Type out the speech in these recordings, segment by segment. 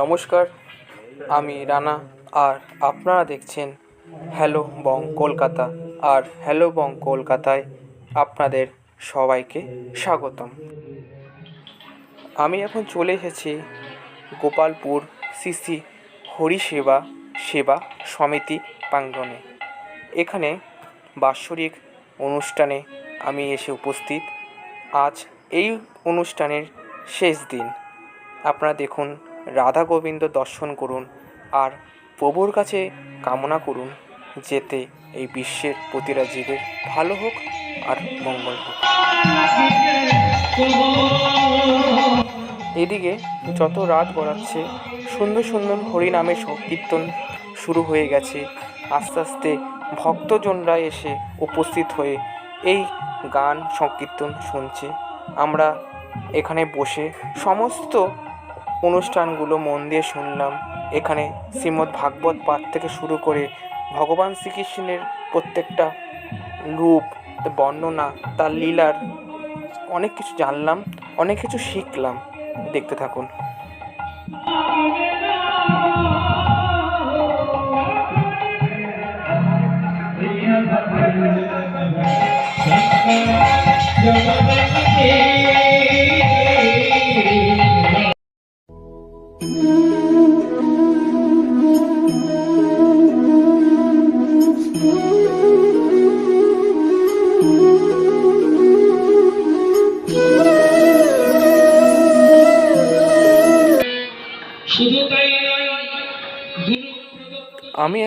নমস্কার, আমি রানা আর আপনারা দেখছেন হ্যালো বং কলকাতা আর হ্যালো বং কলকাতায় আপনাদের সবাইকে স্বাগতম। আমি এখন চলে এসেছি গোপালপুর সিসি হরিসেবা সেবা সমিতি প্রাঙ্গণে। এখানে বাৎসরিক অনুষ্ঠানে আমি এসে উপস্থিত। আজ এই অনুষ্ঠানের শেষ দিন। আপনারা দেখুন, রাধা গোবিন্দ দর্শন করুন আর প্রভুর কাছে কামনা করুন যেতে এই বিশ্বের প্রতিটা জীবের ভালো হোক আর মঙ্গল হোক। এদিকে যত রাত গড়াচ্ছে, সুন্দর সুন্দর হরিনামের সংকীর্তন শুরু হয়ে গেছে। আস্তে আস্তে ভক্তজনরা এসে উপস্থিত হয়ে এই গান, সংকীর্তন শুনছে। আমরা এখানে বসে সমস্ত অনুষ্ঠানগুলো মন দিয়ে শুনলাম। এখানে শ্রীমদ্ ভাগবত পাঠ থেকে শুরু করে ভগবান শ্রীকৃষ্ণের প্রত্যেকটা রূপ, বর্ণনা, তার লীলার অনেক কিছু জানলাম, অনেক কিছু শিখলাম। দেখতে থাকুন। শুধু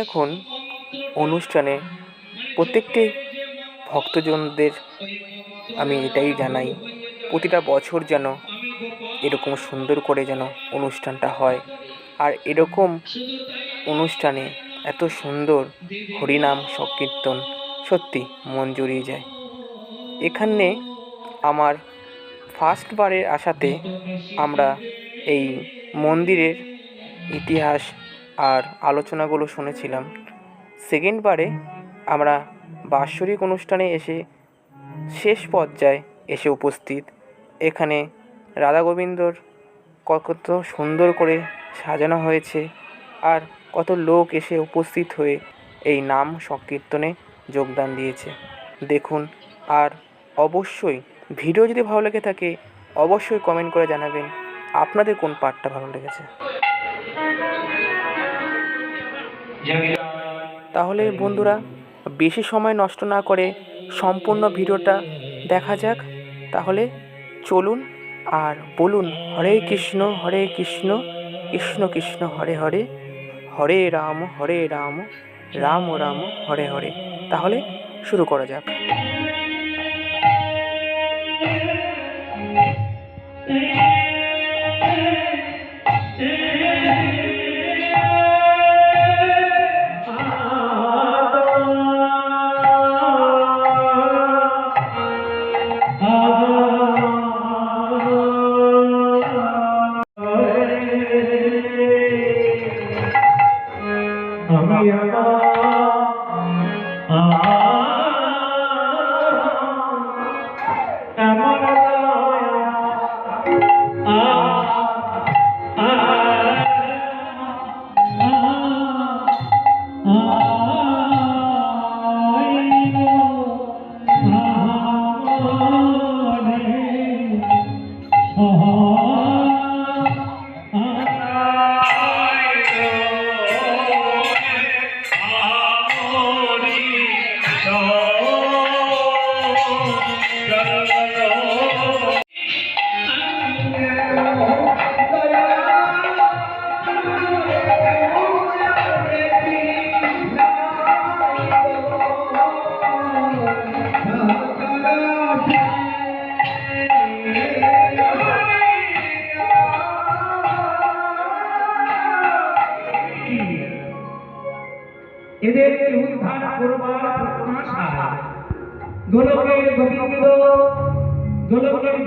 এখন অনুষ্ঠানে প্রত্যেকটি ভক্তজনদের আমি এটাই জানাই, প্রতিটা বছর যেন এরকম সুন্দর করে যেন অনুষ্ঠানটা হয়। আর এরকম অনুষ্ঠানে এত সুন্দর হরিনাম সংকীর্তন সত্যি মন জুড়িয়ে যায়। এখানে আমার ফার্স্টবারের আসাতে আমরা এই মন্দিরের ইতিহাস আর আলোচনাগুলো শুনেছিলাম। সেকেন্ডবারে আমরা বাৎসরিক অনুষ্ঠানে এসে শেষ পর্যায়ে এসে উপস্থিত। এখানে রাধা গোবিন্দর কত সুন্দর করে সাজানো হয়েছে আর কত লোক এসে উপস্থিত হয়ে এই নাম সংকীর্তনে যোগদান দিয়েছে। দেখুন, আর অবশ্যই ভিডিও যদি ভালো লেগে থাকে, অবশ্যই কমেন্ট করে জানাবেন আপনাদের কোন পার্টটা ভালো লেগেছে। তাহলে বন্ধুরা, বেশি সময় নষ্ট না করে সম্পূর্ণ ভিডিওটা দেখা যাক। তাহলে চলুন আর বলুন, হরে কৃষ্ণ হরে কৃষ্ণ কৃষ্ণ কৃষ্ণ, হরে হরে হরে রাম হরে রাম রাম রাম, হরে হরে। তাহলে শুরু করা যাক। আমি Ah.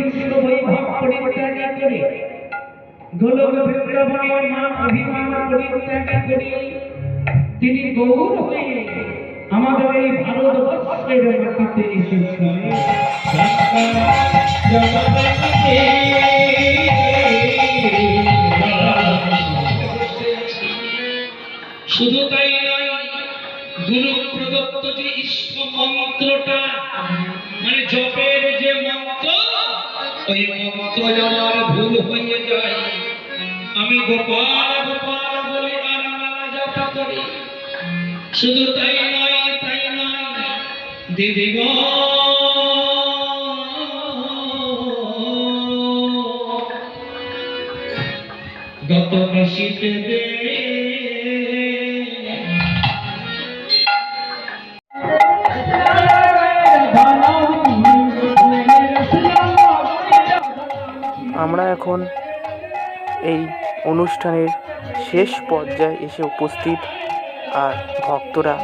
গোলকের বৈভব পরিত্যাগ করে গোলক বৃন্দাবনের মান অভিমান পরিত্যাগ করে তিনি গৌর হয়ে আমাদের এই ভারতবর্ষের মাটিতে এসেছিলেন শুধু তাই নয় গুরু প্রদত্ত যে ইষ্ট মন্ত্রটা মানে জপের যে ওই মন্ত্র আমার ভুল হয়ে যায় আমি গোপাল গোপাল বলে আর মালা জপ করি। শুধু তাই নয় তাই নয় দিদিগ গত নিশীতে দে অনুষ্ঠানের শেষ পর্যায়ে এসে উপস্থিত আর ভক্তরা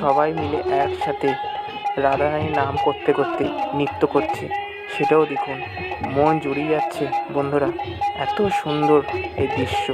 সবাই মিলে একসাথে রাধারানীর নাম করতে করতে নৃত্য করছে। সেটাও দেখুন, মন জুড়িয়ে যাচ্ছে। বন্ধুরা, এত সুন্দর এই দৃশ্য।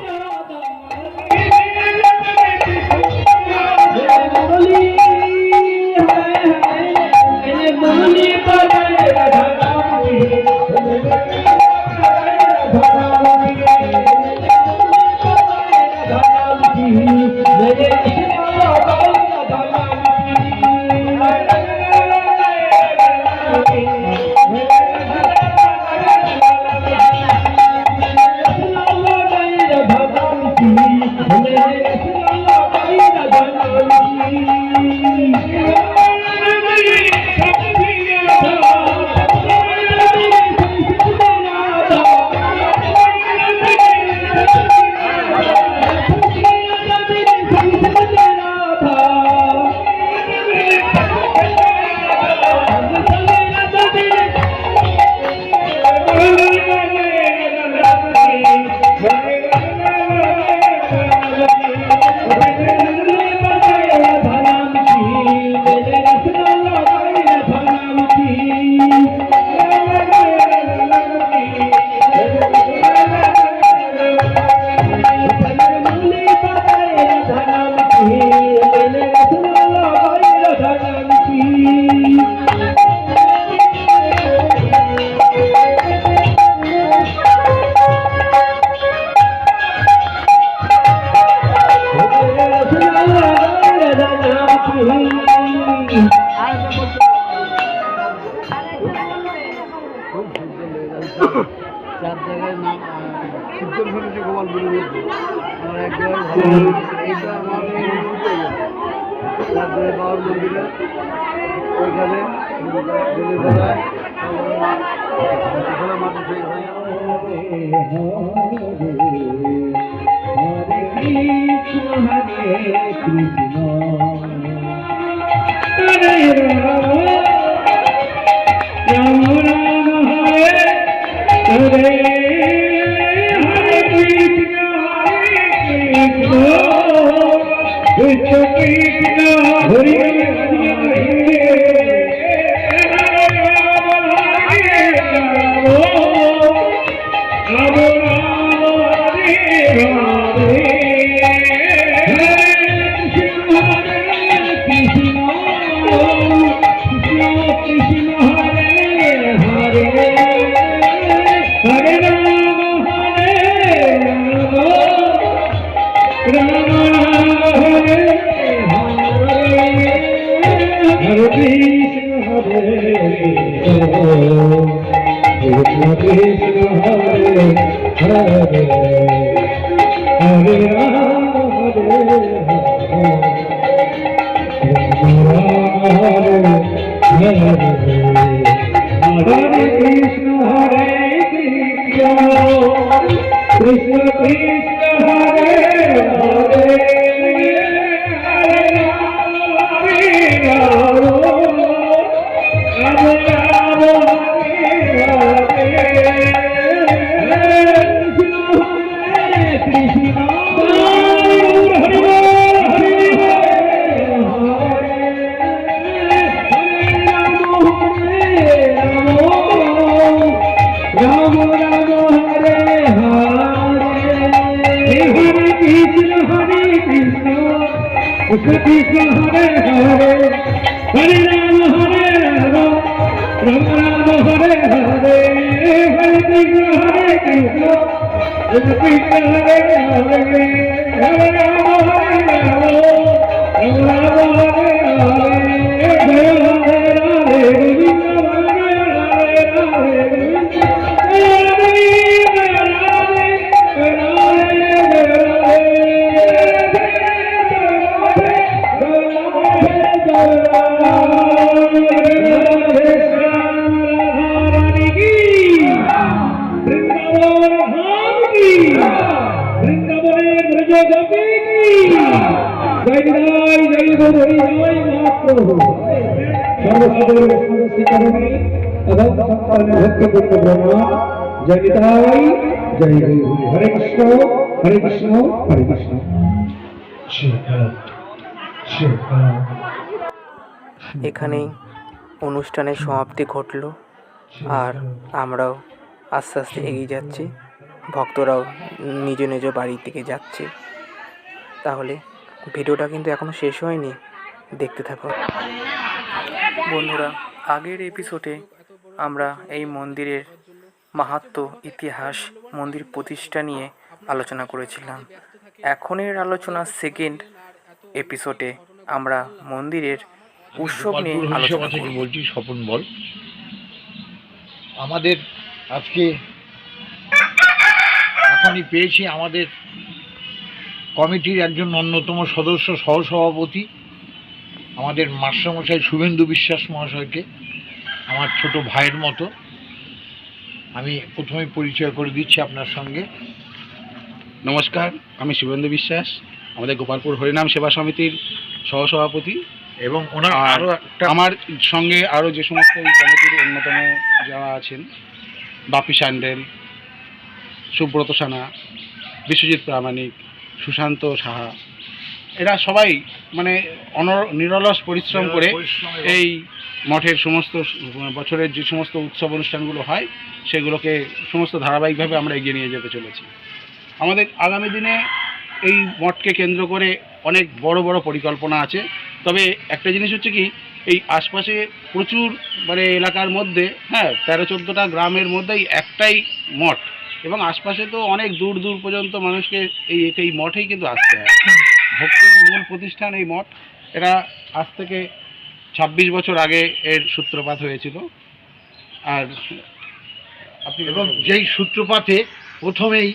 এখানেই অনুষ্ঠানের সমাপ্তি ঘটলো, আর আমরাও আস্তে আস্তে এগিয়ে যাচ্ছি। ভক্তরাও নিজ নিজ বাড়ির দিকে যাচ্ছে। তাহলে ভিডিওটা কিন্তু এখনও শেষ হয়নি, দেখতে থাকো। বন্ধুরা, আগের এপিসোডে আমরা এই মন্দিরের মাহাত্ম্য ইতিহাস মন্দির প্রতিষ্ঠা নিয়ে আলোচনা করেছিলাম। এখনের আলোচনা সেকেন্ড এপিসোডে আমরা মন্দিরের উৎসব নিয়ে আলোচনা থেকে বলছি স্বপন বল। আমাদের আজকে এখনই পেয়েছি আমাদের কমিটির একজন অন্যতম সদস্য সহসভাপতি আমাদের মাস্টারমশাই শুভেন্দু বিশ্বাস মহাশয়কে। আমার ছোট ভাইয়ের মতো। আমি প্রথমে পরিচয় করে দিচ্ছি আপনার সঙ্গে। নমস্কার আমি শুভেন্দু বিশ্বাস আমাদের গোপালপুর হরিনাম সেবা সমিতির সহসভাপতি। এবং ওনার আরও একটা আমার সঙ্গে আরও যে সমস্ত কমিটির অন্যতম যারা আছেন বাপি স্যান্ডেল সুব্রত সানা বিশ্বজিৎ প্রামাণিক সুশান্ত সাহা এরা সবাই মানে অনর নিরলস পরিশ্রম করে এই মঠের সমস্ত বছরের যে সমস্ত উৎসব অনুষ্ঠানগুলো হয় সেগুলোকে সমস্ত ধারাবাহিকভাবে আমরা এগিয়ে নিয়ে যেতে চলেছি। আমাদের আগামী দিনে এই মঠকে কেন্দ্র করে অনেক বড় বড় পরিকল্পনা আছে। তবে একটা জিনিস হচ্ছে কি এই আশপাশে প্রচুর মানে এলাকার মধ্যে হ্যাঁ তেরো চোদ্দোটা গ্রামের মধ্যেই একটাই মঠ এবং আশপাশে তো অনেক দূর দূর পর্যন্ত মানুষকে এই এই মঠেই কিন্তু আসতে হয়। ভক্তির মূল প্রতিষ্ঠান এই মঠ। এটা আজ থেকে ছাব্বিশ বছর আগে এর সূত্রপাত হয়েছিল। আর আপনি এবং যেই সূত্রপাতে প্রথমেই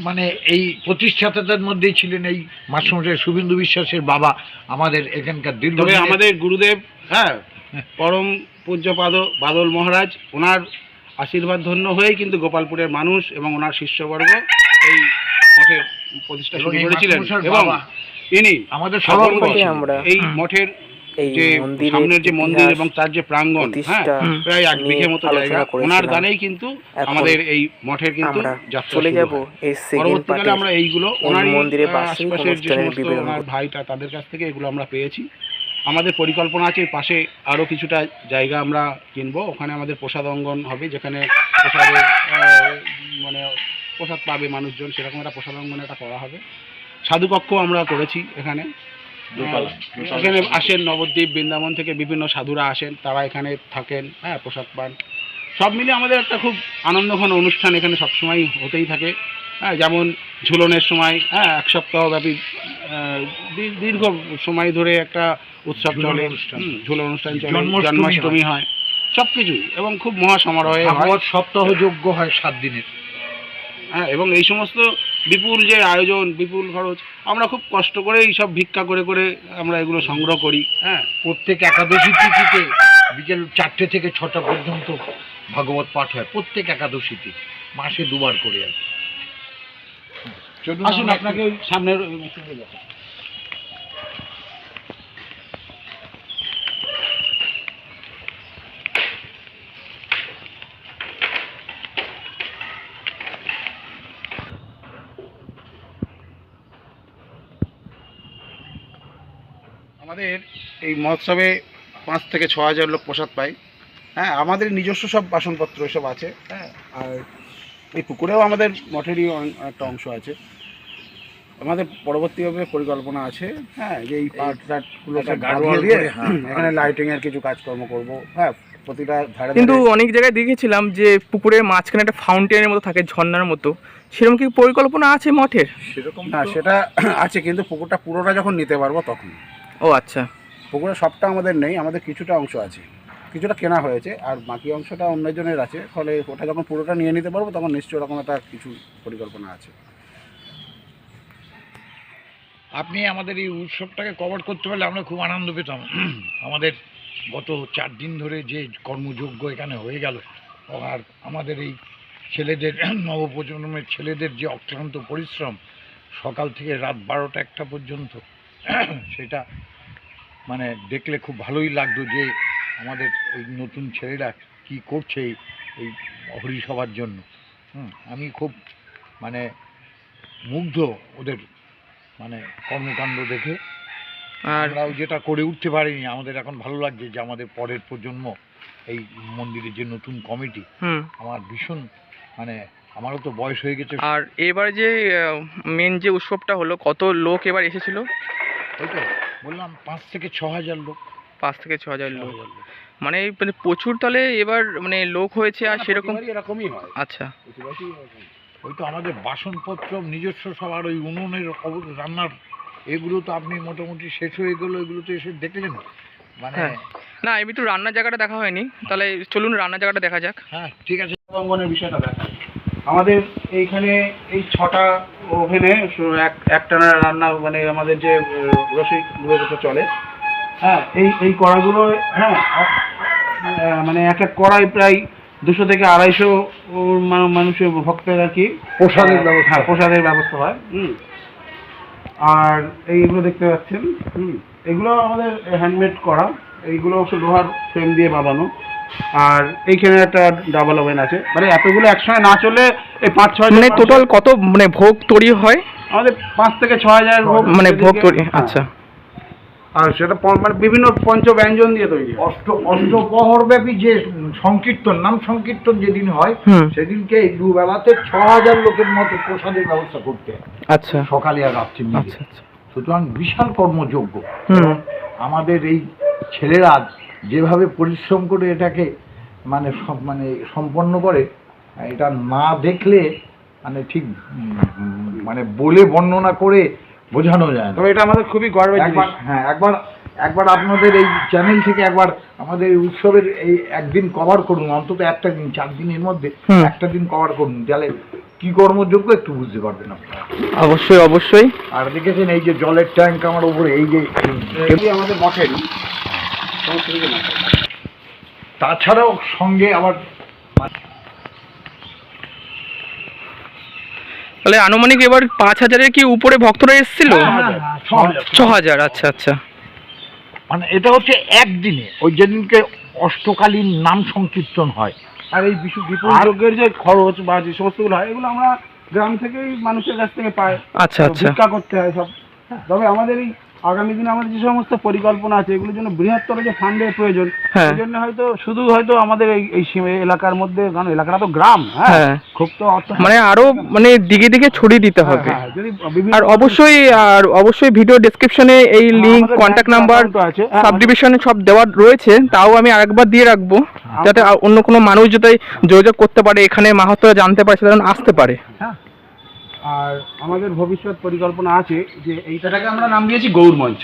মানে এই প্রতিষ্ঠাতাদের মধ্যেই ছিলেন এই মাসমশাই শুভেন্দু বিশ্বাসের বাবা আমাদের এখানকার দীর্ঘ আমাদের গুরুদেব হ্যাঁ পরম পূজ্যপাদ বাদল মহারাজ ওনার আশীর্বাদ ধন্য হয়েই কিন্তু গোপালপুরের মানুষ এবং ওনার শিষ্যবর্গ এই মঠের প্রতিষ্ঠা শুরু করেছিলেন। এবং ইনি আমাদের সভাপতি এই মঠের যে সামনের যে মন্দির এবং তার যে প্রাঙ্গণ হ্যাঁ প্রায় এক বিঘে মতো জায়গা। ওনার কিন্তু আমাদের এই মঠের কিন্তু চলে যাব এই পরবর্তীকালে আমরা এইগুলো ওনার আশপাশের যে সমস্ত ওনার ভাইটা তাদের কাছ থেকে এগুলো আমরা পেয়েছি। আমাদের পরিকল্পনা আছে পাশে আরও কিছুটা জায়গা আমরা কিনবো। ওখানে আমাদের প্রসাদ অঙ্গন হবে যেখানে প্রসাদের মানে প্রসাদ পাবে মানুষজন। সেরকম একটা প্রসাদ অঙ্গন একটা করা হবে। সাধুকক্ষ আমরা করেছি এখানে। এখানে আসেন নবদ্বীপ বৃন্দাবন থেকে বিভিন্ন সাধুরা আসেন তারা এখানে থাকেন হ্যাঁ প্রসাদ পান। সব মিলে আমাদের একটা খুব আনন্দঘন অনুষ্ঠান এখানে সবসময় হতেই থাকে। হ্যাঁ যেমন ঝুলনের সময় হ্যাঁ এক সপ্তাহব্যাপী দীর্ঘ সময় ধরে একটা উৎসব চলে। অনুষ্ঠান। ঝুলন অনুষ্ঠান চলে জন্মাষ্টমী হয়। সব কিছুই এবং খুব মহা সমারোহে সপ্তাহ যোগ্য হয় সাত দিনের। হ্যাঁ এবং এই সমস্ত বিপুল যে আয়োজন বিপুল খরচ আমরা খুব কষ্ট করে এই সব ভিক্ষা করে করে আমরা এগুলো সংগ্রহ করি। হ্যাঁ প্রত্যেক একাদশী তিথিতে বিকেল চারটে থেকে ছটা পর্যন্ত ভাগবত পাঠ হয় প্রত্যেক একাদশীতে মাসে দুবার করে আর আসুন আপনাকে সামনের এই মহোৎসবে পাঁচ থেকে ছ হাজার লোক প্রসাদ পায়। হ্যাঁ আমাদের নিজস্ব সব বাসনপত্র এসব আছে হ্যাঁ আর এই পুকুরেও আমাদের মঠেরই একটা অংশ আছে। আমাদের পরবর্তীভাবে পরিকল্পনা আছে হ্যাঁ যে এই বাঁধিয়ে গাড়োয়াল দিয়ে হ্যাঁ, এখানে লাইটিং এর কিছু কাজকর্ম করব হ্যাঁ প্রতিটা ধারে কিন্তু অনেক জায়গায় দেখেছিলাম যে পুকুরের মাঝখানে একটা ফাউন্টেনের মতো থাকে ঝর্ণার মতো। সেরকম কি পরিকল্পনা আছে মঠের? সেরকম না সেটা আছে কিন্তু পুকুরটা পুরোটা যখন নিতে পারব তখন। ও আচ্ছা। পুকুরের সবটা আমাদের নেই, আমাদের কিছুটা অংশ আছে। কিছুটা কেনা হয়েছে, আর বাকি অংশটা অন্যজনের আছে। ফলে ওটা যখন পুরোটা নিয়ে নিতে পারব, তখন নিশ্চয় ওরকম একটা কিছু পরিকল্পনা আছে। আপনি আমাদের এই উৎসবটাকে কভার করতে পারলে আমরা খুব আনন্দ পেতাম। আমাদের গত চার দিন ধরে যে কর্মযোগ্য এখানে হয়ে গেল, আর আমাদের এই ছেলেদের, নবপ্রজন্মের ছেলেদের যে অক্লান্ত পরিশ্রম, সকাল থেকে রাত বারোটা একটা পর্যন্ত, সেটা মানে দেখলে খুব ভালোই লাগতো যে আমাদের এই নতুন ছেলেরা কি করছে এই হরিসভার জন্য। হুম, আমি খুব মানে মুগ্ধ ওদের মানে কর্মকাণ্ড দেখে। আর আমরাও যেটা করে উঠতে পারিনি আমাদের এখন ভালো লাগছে যে আমাদের পরের প্রজন্ম এই মন্দিরের যে নতুন কমিটি আমার ভীষণ মানে আমারও তো বয়স হয়ে গেছে। আর এবার যে মেন যে উৎসবটা হলো কত লোক এবার এসেছিল? ওই তো বললাম পাঁচ থেকে ছ হাজার লোক। পাঁচ থেকে ছ হাজার লোক। মানে মানে প্রচুর তাহলে এবার মানে লোক হয়েছে আর সেরকম এরকমই হয়। আচ্ছা। ওই তো আমাদের বাসনপত্র নিজস্ব সব আর ওই উনুনের রান্নার এগুলো তো আপনি মোটামুটি শেষ হয়ে গেলো এগুলো তো এসে দেখলেন। মানে হ্যাঁ। না এমনি একটু রান্নার জায়গাটা দেখা হয়নি। তাহলে চলুন রান্নার জায়গাটা দেখা যাক। হ্যাঁ ঠিক আছে। বিষয়টা দেখা আমাদের এইখানে এই ছটা ওভেনে এক একটানা রান্না মানে আমাদের যে রসিক চলে। হ্যাঁ এই এই কড়াগুলো হ্যাঁ মানে এক এক কড়াই প্রায় দুশো থেকে আড়াইশো মানুষের ভক্তের আর কি প্রসাদের ব্যবস্থা। হ্যাঁ প্রসাদের ব্যবস্থা হয়। হুম। আর এইগুলো দেখতে পাচ্ছেন। হুম। এগুলো আমাদের হ্যান্ডমেড করা। এইগুলো অবশ্য লোহার ফ্রেম দিয়ে বাঁধানো আর এইখানে একটা ডাবল ওভেন আছে। মানে এতগুলো একসঙ্গে না চলে এই পাঁচ ছয় মানে টোটাল কত মানে ভোগ তৈরি হয়? আমাদের পাঁচ থেকে ছ হাজার ভোগ মানে ভোগ তৈরি হ্যাঁ। আচ্ছা। আর সেটা প- মানে বিভিন্ন পঞ্চ ব্যঞ্জন দিয়ে তৈরি হয়। অষ্ট অষ্টপ্রহরব্যাপী যে সংকীর্তন নাম সংকীর্তন যেদিন হয় হুম। সেদিনকে এই দুবেলাতে ছ হাজার লোকের মতো প্রসাদের ব্যবস্থা করতে হয়। আচ্ছা। সকালে আর রাত্রি আচ্ছা আচ্ছা। সুতরাং বিশাল কর্মযোগ্য। হুম। আমাদের এই ছেলেরা যেভাবে পরিশ্রম করে এটাকে মানে মানে সম্পন্ন করে এটা না দেখলে মানে ঠিক মানে বলে বর্ণনা করে বোঝানো যায় তবে এটা আমাদের খুবই গর্বের জিনিস। হ্যাঁ একবার একবার আপনাদের এই চ্যানেল থেকে একবার আমাদের এই উৎসবের এই একদিন কভার করুন অন্তত একটা দিন চার দিনের মধ্যে একটা দিন কভার করুন তাহলে কি কর্মযোগ্য একটু বুঝতে পারবেন আপনারা। অবশ্যই অবশ্যই। আর দেখেছেন এই যে জলের ট্যাঙ্ক আমার উপরে এই যে আমাদের মঠের। তাছাড়াও সঙ্গে আবার তাহলে আনুমানিক এবার পাঁচ হাজারের কি উপরে ভক্তরা এসেছিল? ছ হাজার। আচ্ছা আচ্ছা। মানে এটা হচ্ছে একদিনে। ওই যেদিনকে অষ্টকালীন নাম সংকীর্তন হয়। আর এই বিশু বিপুল আর- যজ্ঞের যে খরচ বা যে সমস্তগুলো হয় এগুলো আমরা গ্রাম থেকেই মানুষের কাছ থেকে পাই। আচ্ছা আচ্ছা। করতে হয় সব। তবে আমাদের এই আগামী দিনে আমাদের যে সমস্ত পরিকল্পনা আছে এগুলোর জন্য বৃহত্তর যে ফান্ডের প্রয়োজন হ্যাঁ। সেই জন্য হয়তো শুধু হয়তো আমাদের এই এই সীমা- এলাকার মধ্যে কারণ এলাকাটা তো গ্রাম হ্যাঁ। হ্যাঁ। খুব তো অর্থ মানে আরও মানে দিকে দিকে ছড়িয়ে দিতে হ্যাঁ, হবে। হ্যাঁ, যদি বিভিন্ন আর অবশ্যই আর অবশ্যই ভিডিও ডেসক্রিপশনে এই লিংক আমাদের কন্ট্যাক্ট bank নাম্বার account আছে, হ্যাঁ, সাব ডিভিশনে সব দেওয়া রয়েছে তাও আমি আরেকবার দিয়ে রাখব যাতে আর অন্য কোনো মানুষ যাতে যোগাযোগ করতে পারে এখানে মাহাত্মরা জানতে পারে সেটা যেন আসতে পারে। হ্যাঁ। আর আমাদের ভবিষ্যৎ পরিকল্পনা আছে যে এইটাকে আমরা নাম দিয়েছি গৌর মঞ্চ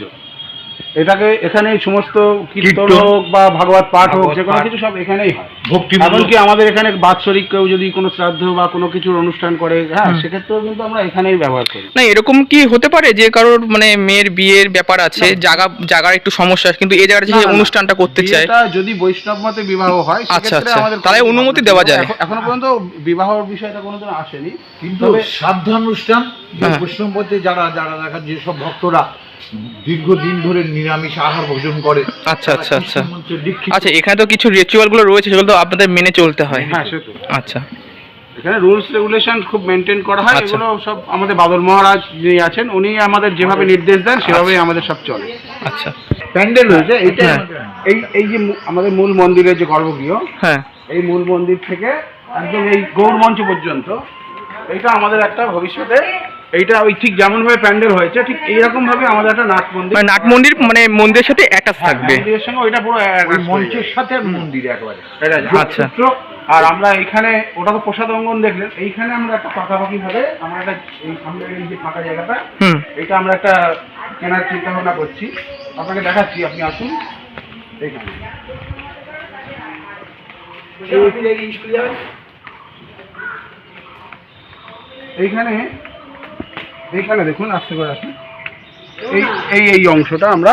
এটাকে এখানে সমস্ত কীর্তন হোক বা ভাগবত পাঠ হোক যে কোনো কিছু সব এখানেই হয়। ভক্তি এমনকি আমাদের এখানে বাৎসরিক কেউ যদি কোনো শ্রাদ্ধ বা কোনো কিছুর অনুষ্ঠান করে হ্যাঁ সেক্ষেত্রেও কিন্তু আমরা এখানেই ব্যবহার করি। না এরকম কি হতে পারে যে কারোর মানে মেয়ের বিয়ের ব্যাপার আছে জায়গা জায়গার একটু সমস্যা কিন্তু এই জায়গাটা যে অনুষ্ঠানটা করতে চায়। বিয়েটা যদি বৈষ্ণব মতে বিবাহ হয় আচ্ছা, আচ্ছা। আমাদের তাহলে অনুমতি দেওয়া যায়। এখনও পর্যন্ত বিবাহর বিষয়টা কোনোদিন আসেনি। কিন্তু শ্রাদ্ধ যে হ্যাঁ। বৈষ্ণবপথে যারা যারা দেখা যেসব ভক্তরা দীর্ঘদিন ধরে নিরামিষ আহার ভোজন করে। আচ্ছা আচ্ছা আচ্ছা। আচ্ছা এখানে তো কিছু রিচুয়ালগুলো রয়েছে সেগুলো তো আপনাদের মেনে চলতে হয়। হ্যাঁ সে তো। আচ্ছা। এখানে রুলস রেগুলেশন খুব মেনটেন করা হয়। আচ্ছা। এগুলো সব আমাদের বাদল মহারাজ যিনি আছেন উনি আমাদের যেভাবে নির্দেশ দেন সেভাবেই আমাদের সব চলে। আচ্ছা। প্যান্ডেল রয়েছে এইটা হ্যাঁ। এই এই যে মু- আমাদের মূল মন্দিরের যে গর্ভগৃহ হ্যাঁ। এই মূল মন্দির থেকে একদম এই গৌর মঞ্চ পর্যন্ত এটা আমাদের একটা ভবিষ্যতে এইটা ওই ঠিক যেমন ভাবে প্যান্ডেল হয়েছে ঠিক এইরকম ভাবে আমাদের একটা নাট মন্দির মানে নাট মন্দির মানে মন্দিরের সাথে অ্যাটাচ থাকবে। মন্দিরের সঙ্গে ওইটা পুরো মঞ্চের সাথে মন্দির একবারে। এটা আচ্ছা। আর আমরা এখানে ওটা তো প্রসাদ অঙ্গন দেখলেন এইখানে আমরা একটা পাকাপাকি ভাবে আমরা একটা এই সামনে এই যে ফাঁকা জায়গাটা হুম। এটা আমরা একটা কেনার চিন্তা ভাবনা করছি। আপনাকে দেখাচ্ছি আপনি আসুন। এইখানে। এইখানে এইখানে দেখুন আসতে করে আসুন। এই এই এই অংশটা আমরা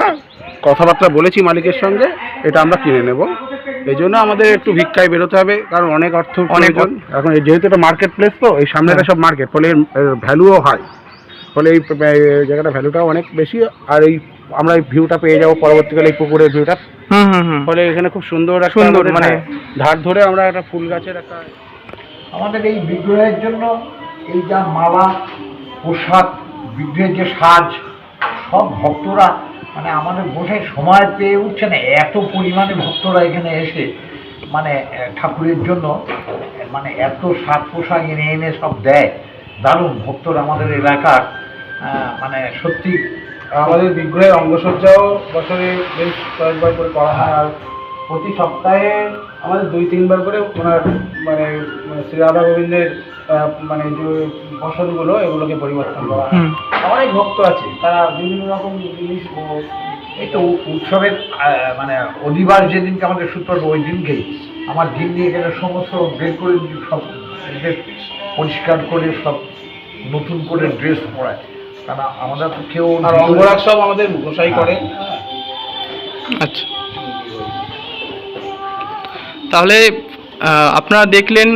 কথাবার্তা বলেছি মালিকের সঙ্গে এটা আমরা কিনে নেব। এই জন্য আমাদের একটু ভিক্ষায় বেরোতে হবে কারণ অনেক অর্থ অনেক প্রয়োজন। এখন যেহেতু এটা মার্কেট প্লেস তো এই সামনেটা সব মার্কেট ফলে এর ভ্যালুও হয় ফলে এই জায়গাটা ভ্যালুটাও অনেক বেশি আর এই আমরা এই ভিউটা পেয়ে যাব পরবর্তীকালে এই পুকুরের ভিউটা হুম হুম হুম। ফলে এখানে খুব সুন্দর সুন্দর, মানে- ধার ধরে আমরা একটা ফুল গাছের একটা আমাদের এই বিগ্রহের জন্য এই যা মালা পোশাক বিগ্রহের যে সাজ, সব ভক্তরা মানে আমাদের বসে সময় পেয়ে উঠছে না, এত পরিমাণে ভক্তরা এখানে এসে মানে ঠাকুরের জন্য মানে এত সাজ পোশাক এনে এনে সব দেয়। দারুণ ভক্তরা আমাদের এলাকার মানে সত্যি আমাদের বিগ্রহের অঙ্গসজ্জাও বছরে বেশ কয়েকবার করে করা হয়, আর প্রতি সপ্তাহে আমাদের দুই তিনবার করে ওনার মানে শ্রী রাধা গোবিন্দের মানে যে বসনগুলো এগুলোকে পরিবর্তন করা অনেক ভক্ত আছে তারা বিভিন্ন রকম জিনিস এই তো উৎসবের মানে অধিবার যেদিনকে আমাদের সূত্র ওই দিনকেই আমার দিন নিয়ে গেলে সমস্ত বের করে সব পরিষ্কার করে সব নতুন করে ড্রেস পরায়। কারণ আমরা তো কেউ আর অঙ্গরাগ সব আমাদের গোসাই করে। আচ্ছা। তাহলে আপনারা দেখলেন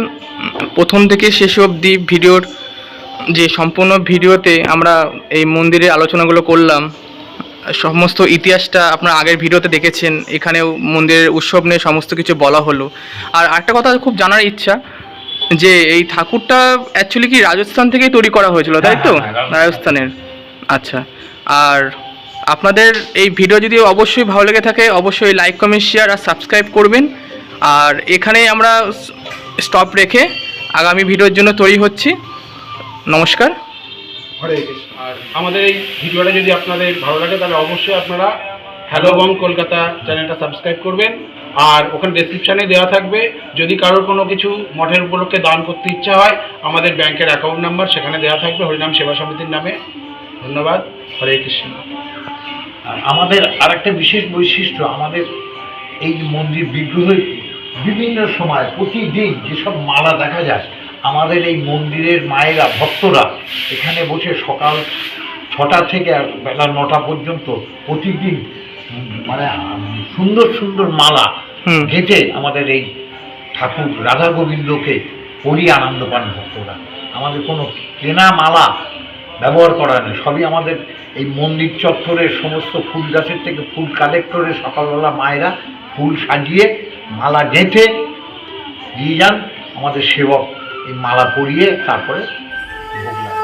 প্রথম থেকে শেষ অবধি ভিডিওর যে সম্পূর্ণ ভিডিওতে আমরা এই মন্দিরের আলোচনাগুলো করলাম সমস্ত ইতিহাসটা আপনারা আগের ভিডিওতে দেখেছেন এখানেও মন্দিরের উৎসব নিয়ে সমস্ত কিছু বলা হলো। আর একটা কথা খুব জানার ইচ্ছা যে এই ঠাকুরটা অ্যাকচুয়ালি কি রাজস্থান থেকেই তৈরি করা হয়েছিল তাই তো? হ্যাঁ, হ্যাঁ, রাজস্থান। রাজস্থানের। আচ্ছা আর আপনাদের এই ভিডিও যদি অবশ্যই ভালো লেগে থাকে অবশ্যই লাইক কমেন্ট শেয়ার আর সাবস্ক্রাইব করবেন। আর এখানেই আমরা স্টপ রেখে আগামী ভিডিওর জন্য তৈরি হচ্ছি। নমস্কার। হরে আর আমাদের এই ভিডিওটা যদি আপনাদের ভালো লাগে তাহলে অবশ্যই আপনারা হ্যালো বং কলকাতা চ্যানেলটা সাবস্ক্রাইব করবেন। আর ওখানে ডেসক্রিপশানে দেওয়া থাকবে যদি কারোর কোনো কিছু মঠের উপলক্ষে দান করতে ইচ্ছা হয় আমাদের ব্যাংকের অ্যাকাউন্ট নাম্বার সেখানে দেওয়া থাকবে হরিনাম সেবা সমিতির নামে। ধন্যবাদ। হরে কৃষ্ণ। আর আমাদের আরেকটা বিশেষ বৈশিষ্ট্য আমাদের এই মন্দির বিগ্রহের বিভিন্ন সময় প্রতিদিন যেসব মালা দেখা যায় আমাদের এই মন্দিরের মায়েরা ভক্তরা এখানে বসে সকাল ছটা থেকে আর বেলা নটা পর্যন্ত প্রতিদিন মানে সুন্দর সুন্দর মালা। গেঁথে আমাদের এই ঠাকুর রাধা গোবিন্দকে পরিয়ে আনন্দ পান ভক্তরা আমাদের কোনো কেনা মালা ব্যবহার করা নেই সবই আমাদের এই মন্দির চত্বরের সমস্ত ফুল গাছের থেকে ফুল কালেক্ট করে সকালবেলা মায়েরা ফুল সাজিয়ে মালা গেঁথে দিয়ে যান আমাদের সেবক। এই মালা পরিয়ে তারপরে ভোগ লাগে